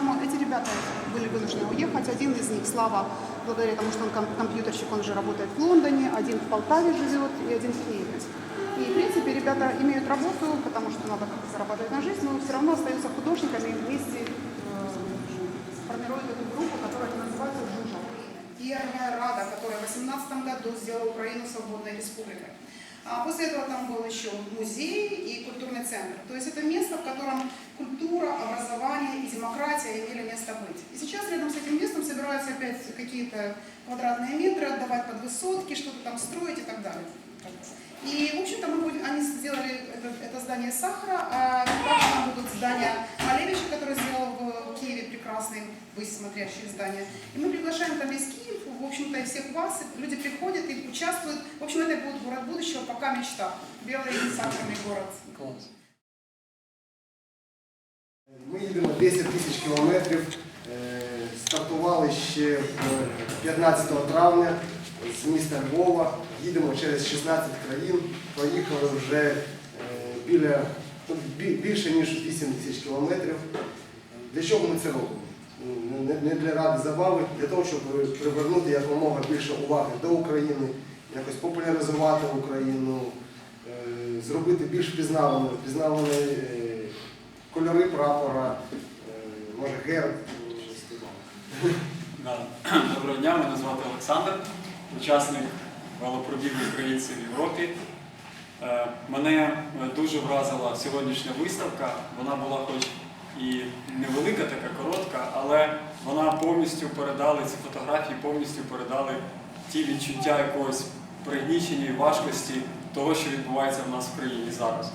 Травму, эти ребята были вынуждены уехать. Один из них, Слава, благодаря тому, что он ком- компьютерщик, он же работает в Лондоне, один в Полтаве живет и один в Киеве. И, в принципе, ребята имеют работу, потому что надо как-то зарабатывать на жизнь, но все равно остаются художниками и вместе э, формируют эту группу, которая называется «Жужа». Первая Рада, которая в 18 году сделала Украину свободной республикой. А после этого там был еще музей и культурный центр. То есть это место, в котором культура, образование и демократия имели место быть. И сейчас рядом с этим местом собираются опять какие-то квадратные метры отдавать под высотки, что-то там строить и так далее. И, в общем-то, мы будем, они сделали это, это здание сахара, а также там будут здания Малевича, который сделал в Киеве прекрасные высь смотрящие здания. И мы приглашаем там весь Киев, в общем-то, и всех вас. И люди приходят и участвуют. В общем, это будет город будущего, пока мечта. Белый сахарный город. Клас. Ми їдемо 10 тисяч кілометрів. Е, Стартували ще 15 травня з міста Львова. Їдемо через 16 країн. Проїхали вже е, біля ну, більше ніж 8 тисяч кілометрів. Для чого ми це робимо? Ну, Не, для ради забави, для того, щоб привернути якомога більше уваги до України, якось популяризувати Україну, е, зробити більш е, кольори прапора, е, може герб. Доброго дня, мене звати Олександр, учасник велопробігу українців в Європі. Е, Мене е, дуже вразила сьогоднішня виставка. Вона була хоч і невелика, така коротка, але вона повністю передали ці фотографії, повністю передали ті відчуття якогось пригнічення і важкості того, що відбувається в нас в країні зараз.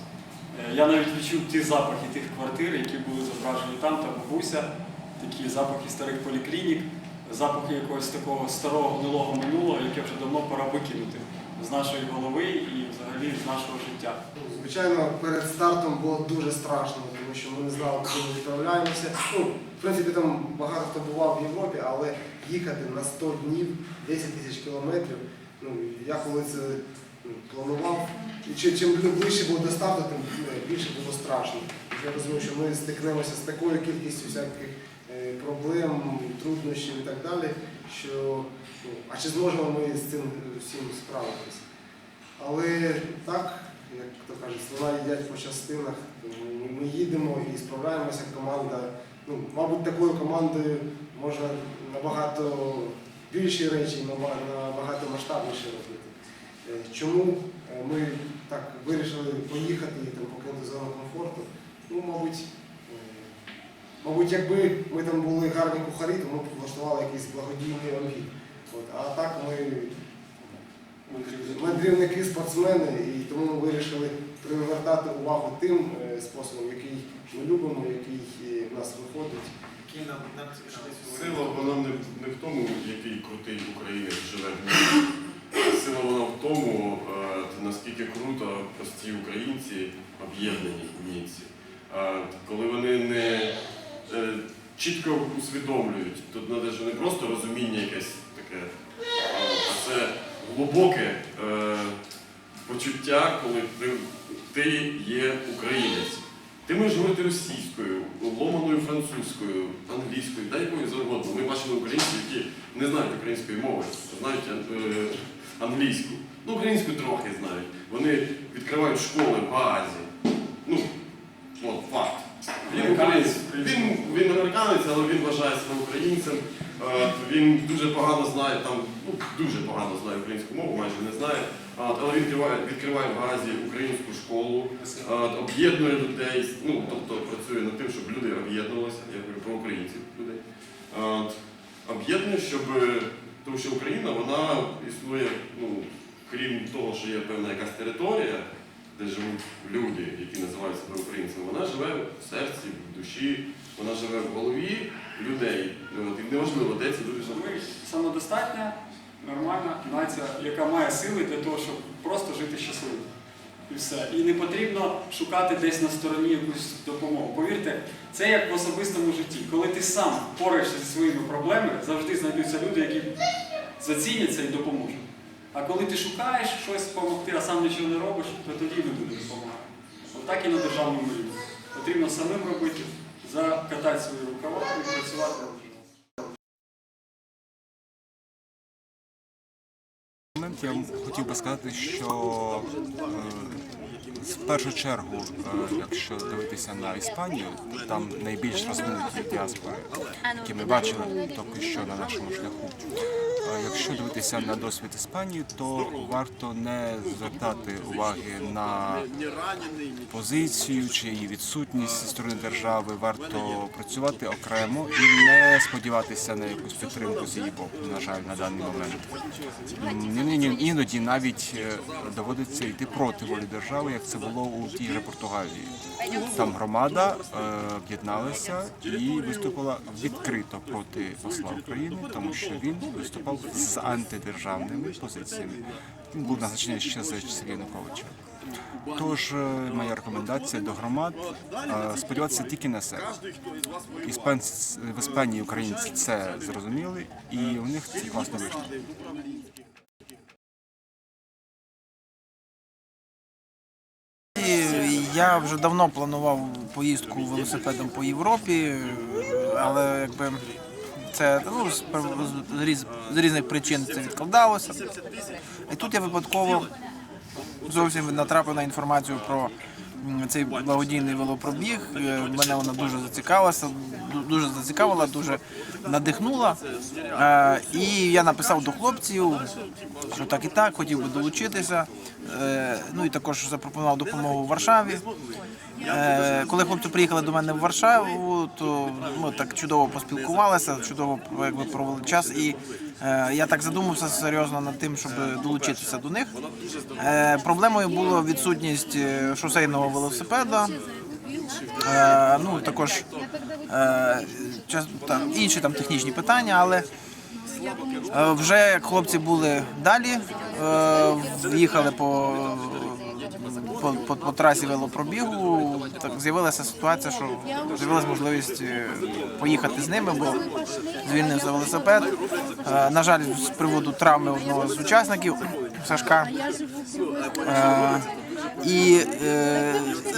Е, Я навіть відчув ті запахи тих квартир, які були зображені там, та бабуся, такі запахи старих поліклінік, запахи якогось такого старого гнилого минулого, яке вже давно пора викинути з нашої голови і взагалі з нашого життя. Звичайно, перед стартом було дуже страшно, тому що ми не знали, куди ми відправляємося. Ну, в принципі, там багато хто бував в Європі, але їхати на 100 днів, 10 тисяч кілометрів. Ну, я коли це ну, планував, чим ближче було до старту, тим е, більше було страшно. Я розумію, що ми стикнемося з такою кількістю всяких е, проблем, труднощів і так далі, що ну, а чи зможемо ми з цим всім справитися? Але так, як то кажуть, слова їдять по частинах, ми- їдемо і справляємося. Команда, ну, мабуть, такою командою можна набагато більші речі, набагато масштабніше робити. Е, Чому ми так вирішили поїхати і там покинути зону комфорту? Ну, мабуть, е, мабуть, якби ми там були гарні кухарі, то ми б влаштували якийсь благодійний обід. От, а так ми мандрівники, спортсмени, і тому ми вирішили привертати увагу тим е, способом, який ми любимо, який е, в нас виходить. Нам, нам Сила вона не, в- не в тому, який крутий українець живе в. Сила вона в тому, е, круто прості українці об'єднані німці. Коли вони не е, чітко усвідомлюють, тут навіть не просто розуміння якесь таке, а це глибоке е, почуття, коли ти, є українець. Ти можеш говорити російською, ломаною французькою, англійською, дай якою завгодно. Ми бачили українців, які не знають української мови, знають е, англійську. Ну, українську трохи знають. Вони відкривають школи в Гаазі. Ну, от факт. Він українець. Він, він американець, але він вважає себе українцем. Е, Він дуже погано знає там, ну дуже погано знає українську мову, майже не знає. А, Але він відкриває, відкриває в Гаазі українську школу, е, об'єднує людей, ну тобто працює над тим, щоб люди об'єднувалися, я говорю про українців людей. Е, Об'єднує, щоб е, тому що Україна вона існує, ну, крім того, що є певна якась територія, де живуть люди, які називають себе українцями, вона живе в серці, в душі, вона живе в голові людей. І неважливо, де ці люди. Ми самодостатня, нормальна нація, яка має сили для того, щоб просто жити щасливо. І все. І не потрібно шукати десь на стороні якусь допомогу. Повірте, це як в особистому житті. Коли ти сам пораєшся зі своїми проблемами, завжди знайдуться люди, які заціняться і допоможуть. А коли ти шукаєш щось допомогти, а сам нічого не робиш, то тоді люди не допомагають. От так і на державному рівні. Потрібно самим робити, закатати свої рукава і працювати я хотів би сказати, що е, в першу чергу, е, якщо дивитися на Іспанію, там найбільш розвинуті діаспори, які ми бачили поки що на нашому шляху. Якщо дивитися на досвід Іспанії, то варто не звертати уваги на позицію чи її відсутність зі сторони держави. Варто працювати окремо і не сподіватися на якусь підтримку з її боку, на жаль, на даний момент. Іноді навіть е, доводиться йти проти волі держави, як це було у тій же Португалії. Там громада е, об'єдналася і виступила відкрито проти посла України, тому що він виступав з антидержавними позиціями. Був назначений ще за часів Януковича. Тож е, моя рекомендація до громад е, сподіватися тільки на себе. Іспанці в Іспанії українці це зрозуміли, і у них це класно вийшло. Я вже давно планував поїздку велосипедом по Європі, але якби це ну, з, різ- з різних причин це відкладалося. І тут я випадково зовсім натрапив на інформацію про цей благодійний велопробіг. Е, Мене вона дуже зацікавилася, дуже зацікавила, дуже надихнула. Е, І я написав до хлопців, що так і так, хотів би долучитися. Е, Ну і також запропонував допомогу в Варшаві. Коли хлопці приїхали до мене в Варшаву, то ми так чудово поспілкувалися, чудово якби, провели час. І я так задумався серйозно над тим, щоб долучитися до них. Е, Проблемою була відсутність е, шосейного велосипеда. Е, ну також е, інші там технічні питання, але е, вже хлопці були далі, е, їхали по, по, по, по трасі велопробігу, так з'явилася ситуація, що з'явилася можливість е, поїхати з ними, бо звільнився велосипед. Е, на жаль, з приводу травми одного з учасників Сашка. Е, і,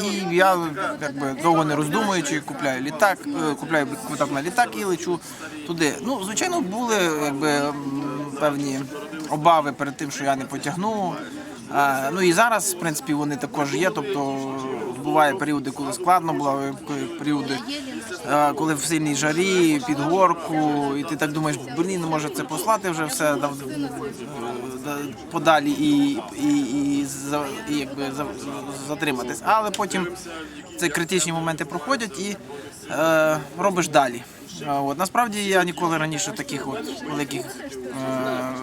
і я якби довго не роздумуючи, купляю літак, купляю квиток на літак і лечу туди. Ну, звичайно, були якби певні обави перед тим, що я не потягну. А, ну і зараз, в принципі, вони також є. Тобто буває періоди, коли складно, бувають періоди, е, коли в сильній жарі, під горку, і ти так думаєш, блін, може це послати вже все подалі і, і, і, і якби за, затриматись. Але потім ці критичні моменти проходять і е, робиш далі. Е, От насправді я ніколи раніше таких от великих е, е,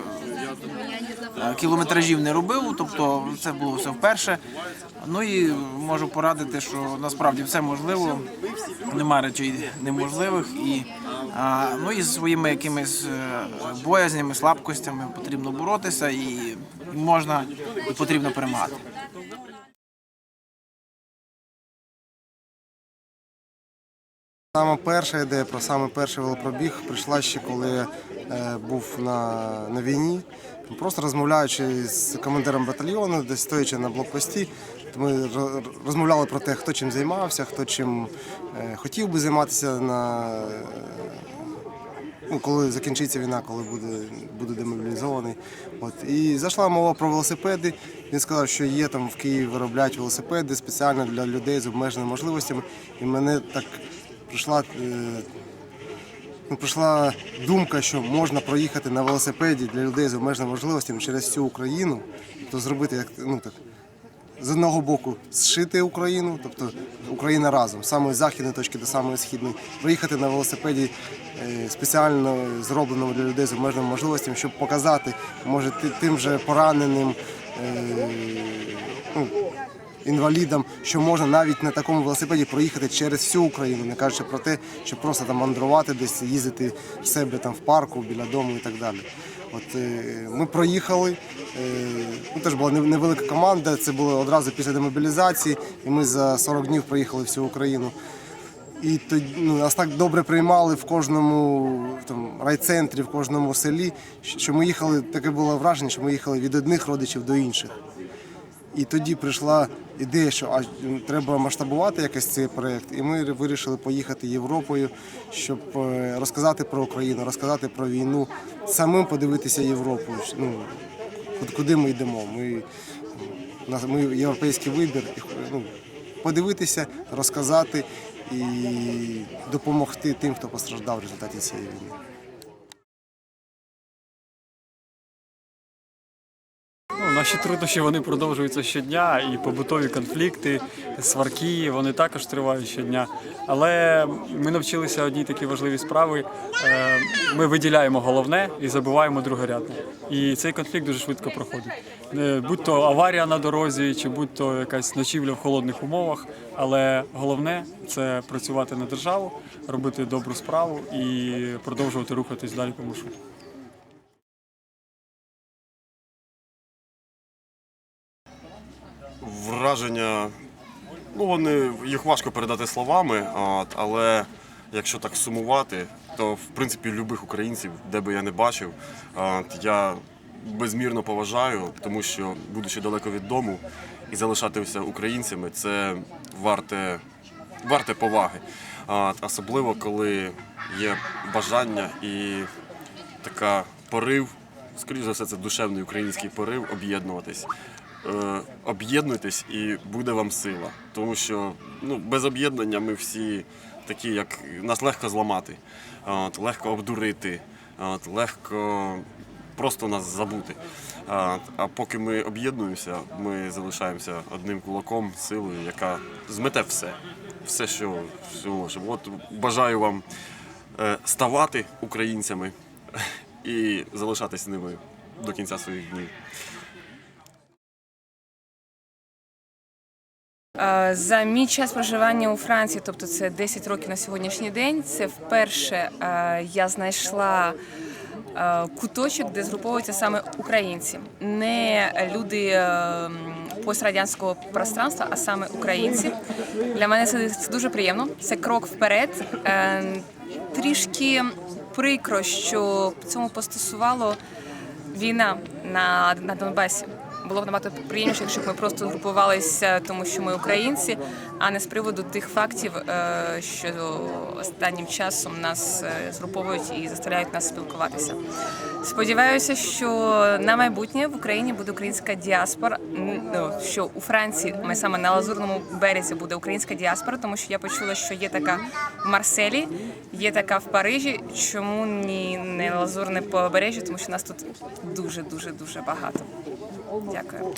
кілометражів не робив, тобто це було все вперше. Ну і можу порадити, що насправді все можливо, нема речей неможливих і ну і зі своїми якимись е, боязнями, слабкостями потрібно боротися і можна і потрібно перемагати. Саме перша ідея про саме перший велопробіг прийшла ще коли е, був на, на війні. Просто розмовляючи з командиром батальйону, десь стоячи на блокпості, ми розмовляли про те, хто чим займався, хто чим е, хотів би займатися на ну, коли закінчиться війна, коли буде, буде демобілізований. От. І зайшла мова про велосипеди. Він сказав, що є там в Києві виробляють велосипеди спеціально для людей з обмеженими можливостями. І мене так прийшла, е, прийшла думка, що можна проїхати на велосипеді для людей з обмеженими можливостями через всю Україну, то зробити як ну так з одного боку зшити Україну, тобто Україна разом, з самої західної точки до самої східної, проїхати на велосипеді е, спеціально зробленому для людей з обмеженими можливостями, щоб показати, може, ти- тим же пораненим. е, ну, Інвалідам, що можна навіть на такому велосипеді проїхати через всю Україну, не кажучи про те, щоб просто там мандрувати десь, їздити в себе там в парку, біля дому і так далі. От е, ми проїхали. Е, ну, теж була невелика команда. Це було одразу після демобілізації, і ми за 40 днів проїхали всю Україну. І тоді ну, нас так добре приймали в кожному там, райцентрі, в кожному селі, що ми їхали, таке було враження, що ми їхали від одних родичів до інших. І тоді прийшла ідея, що а, треба масштабувати якось цей проєкт. І ми вирішили поїхати Європою, щоб е, розказати про Україну, розказати про війну, самим подивитися Європу. Ну, куди- ми йдемо. Ми, ми європейський вибір. Ну, подивитися, розказати і допомогти тим, хто постраждав в результаті цієї війни. Наші труднощі вони продовжуються щодня, і побутові конфлікти, сварки вони також тривають щодня. Але ми навчилися одній такій важливій справи. Е, Ми виділяємо головне і забуваємо другорядне. І цей конфлікт дуже швидко проходить. Е, Будь то аварія на дорозі, чи будь то якась ночівля в холодних умовах. Але головне це працювати на державу, робити добру справу і продовжувати рухатись далі по маршруту. Враження, ну вони їх важко передати словами, от, але якщо так сумувати, то в принципі любих українців, де би я не бачив, от, я безмірно поважаю, тому що, будучи далеко від дому і залишатися українцями, це варте, варте поваги. Особливо коли є бажання і така порив, скоріш за все, це душевний український порив об'єднуватись. Е, об'єднуйтесь і буде вам сила. Тому що ну, без об'єднання ми всі такі, як нас легко зламати, от, легко обдурити, от, легко просто нас забути. А, а поки ми об'єднуємося, ми залишаємося одним кулаком, силою, яка змете все. Все, що, що можемо. От бажаю вам е, ставати українцями і залишатись ними до кінця своїх днів. За мій час проживання у Франції, тобто це 10 років на сьогоднішній день, це вперше е, я знайшла е, куточок, де згруповуються саме українці, не люди е, пострадянського пространства, а саме українці. Для мене це, дуже приємно. Це крок вперед. Трішки прикро, що цьому постосувало війна на, на Донбасі. Було б набагато приємніше, якщо б ми просто групувалися, тому що ми українці, а не з приводу тих фактів, е, що останнім часом нас е, згруповують і заставляють нас спілкуватися. Сподіваюся, що на майбутнє в Україні буде українська діаспора. Ну, що у Франції, ми саме на Лазурному березі, буде українська діаспора, тому що я почула, що є така в Марселі, є така в Парижі. Чому ні не лазурне побережжя? Тому що нас тут дуже дуже дуже багато. Дякую.